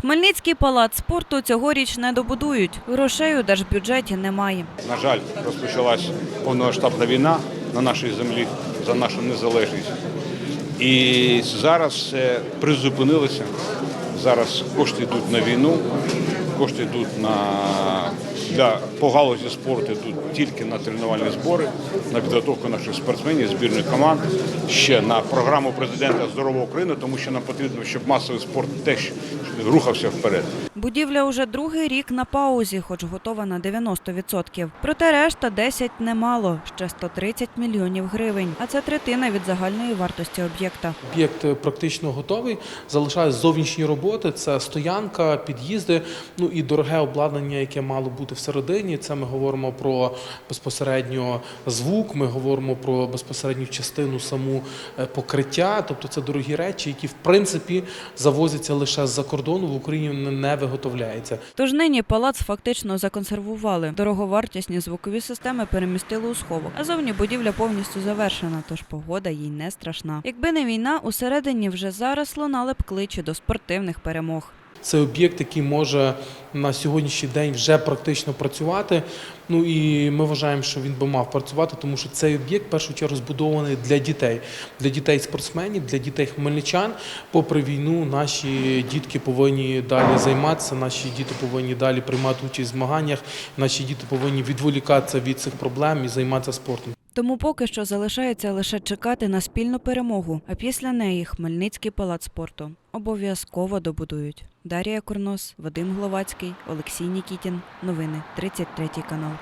Хмельницький палац спорту цьогоріч не добудують. Грошей у держбюджеті немає. На жаль, розпочалась повномасштабна війна на нашій землі за нашу незалежність. І зараз призупинилися. Зараз кошти йдуть на війну, кошти йдуть на для по галузі спорту йдуть тільки на тренувальні збори, на підготовку наших спортсменів, збірних команд, ще на програму президента Здорова Україна, тому що нам потрібно, щоб масовий спорт теж рухався вперед. Будівля уже другий рік на паузі, хоч готова на 90%. Проте решта 10 немало, ще 130 мільйонів гривень. А це третина від загальної вартості об'єкта. Об'єкт е, практично готовий. Залишаються зовнішні роботи. Це стоянка, під'їзди, ну і дороге обладнання, яке мало бути всередині. Це ми говоримо про безпосередньо звук. Ми говоримо про безпосередню частину саму е, покриття. Тобто це дорогі речі, які в принципі завозяться лише з-за кордону. В Україні не- не виготовляється. Тож нині палац фактично законсервували. Дороговартісні звукові системи перемістили у сховок. А зовні будівля повністю завершена, тож погода їй не страшна. Якби не війна, усередині вже зараз лунали б кличі до спортивних перемог. Це об'єкт, який може на сьогоднішній день вже практично працювати. Ну і ми вважаємо, що він би мав працювати, тому що цей об'єкт в першу чергу збудований для дітей, для дітей-спортсменів, для дітей хмельничан. Попри війну, наші дітки повинні далі займатися, наші діти повинні далі приймати участь в змаганнях, наші діти повинні відволікатися від цих проблем і займатися спортом. Тому поки що залишається лише чекати на спільну перемогу, а після неї Хмельницький палац спорту обов'язково добудують. Дарія Курнос, Вадим Гловацький, Олексій Нікітін. Новини 33 канал.